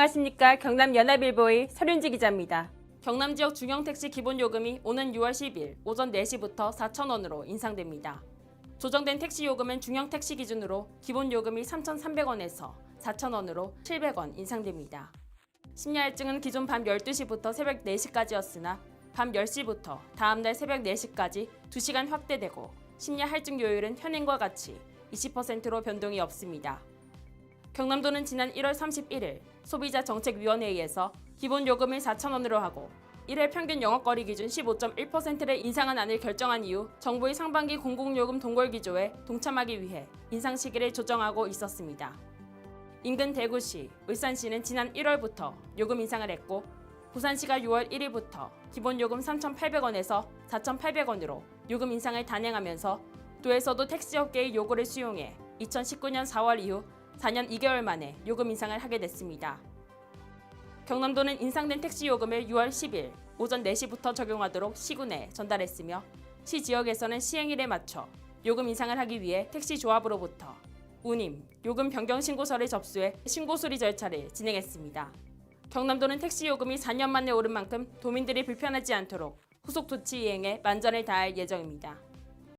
안녕하십니까 경남 연합일보의 설윤지 기자입니다. 경남 지역 중형 택시 기본 요금이 오는 6월 10일 오전 4시부터 4,000원으로 인상됩니다. 조정된 택시 요금은 중형 택시 기준으로 기본 요금이 3,300원에서 4,000원으로 700원 인상됩니다. 심야 할증은 기존 밤 12시부터 새벽 4시까지였으나 밤 10시부터 다음날 새벽 4시까지 2시간 확대되고 심야 할증 요율은 현행과 같이 20%로 변동이 없습니다. 경남도는 지난 1월 31일 소비자정책위원회의에서 기본 요금을 4,000원으로 하고 1회 평균 영업거리 기준 15.1%를 인상한 안을 결정한 이후 정부의 상반기 공공요금 동궐기조에 동참하기 위해 인상 시기를 조정하고 있었습니다. 인근 대구시, 울산시는 지난 1월부터 요금 인상을 했고 부산시가 6월 1일부터 기본 요금 3,800원에서 4,800원으로 요금 인상을 단행하면서 도에서도 택시업계의 요구를 수용해 2019년 4월 이후 4년 2개월 만에 요금 인상을 하게 됐습니다. 경남도는 인상된 택시 요금을 6월 10일 오전 4시부터 적용하도록 시군에 전달했으며 시 지역에서는 시행일에 맞춰 요금 인상을 하기 위해 택시 조합으로부터 운임, 요금 변경 신고서를 접수해 신고 수리 절차를 진행했습니다. 경남도는 택시 요금이 4년 만에 오른 만큼 도민들이 불편하지 않도록 후속 조치 이행에 만전을 다할 예정입니다.